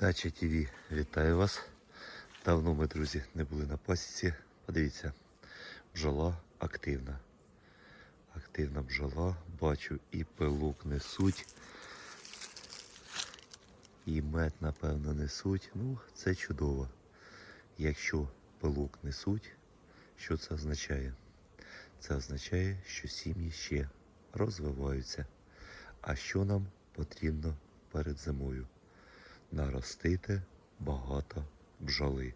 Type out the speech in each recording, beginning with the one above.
Дача ТВ, вітаю вас. Давно ми, друзі, не були на пасіці. Подивіться, бджола активна. Активна бджола. Бачу і пилок несуть. І мед, напевно, несуть. Ну, це чудово. Якщо пилок несуть, що це означає? Це означає, що сім'ї ще розвиваються. А що нам потрібно перед зимою? Наростити багато бджоли.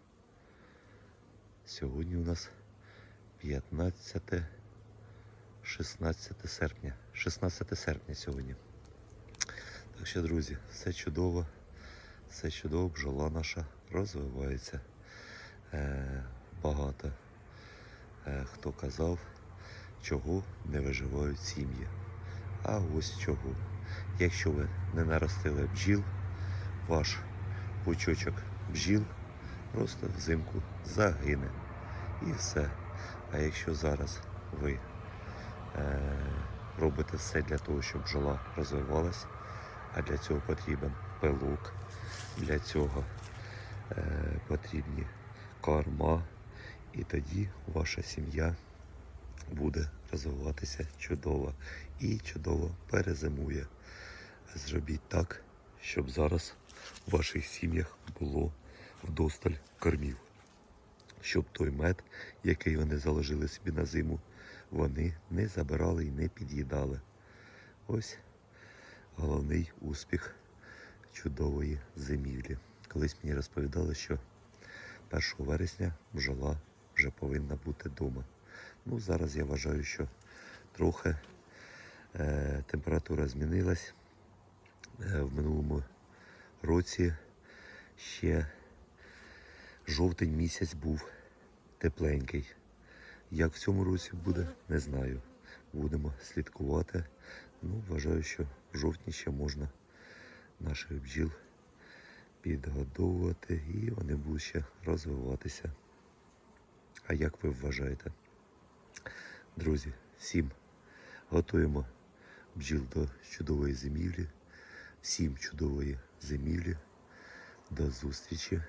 Сьогодні у нас 15 16 серпня. 16 серпня сьогодні. Так що, друзі, все чудово, все чудово, бджола наша розвивається. Е, багато е, хто казав, чого не виживають сім'ї. А ось чого. Якщо ви не наростили бджіл, ваш пучочок бджіл просто взимку загине. І все. А якщо зараз ви е, робите все для того, щоб бджола розвивалась, а для цього потрібен пилок, для цього е, потрібні корма, і тоді ваша сім'я буде розвиватися чудово і чудово перезимує. Зробіть так, щоб зараз в ваших сім'ях було вдосталь кормів. Щоб той мед, який вони заложили собі на зиму, вони не забирали і не під'їдали. Ось головний успіх чудової зимівлі. Колись мені розповідали, що 1 вересня бджола вже повинна бути вдома. Ну, зараз я вважаю, що трохи е, температура змінилась. Е, в минулому році ще жовтень місяць був тепленький. Як в цьому році буде, не знаю. Будемо слідкувати. Ну, вважаю, що в жовтні ще можна наших бджіл підгодовувати і вони будуть ще розвиватися. А як ви вважаєте? Друзі, всім готуємо бджіл до чудової зимівлі. Всім чудової зимівлі. До зустрічі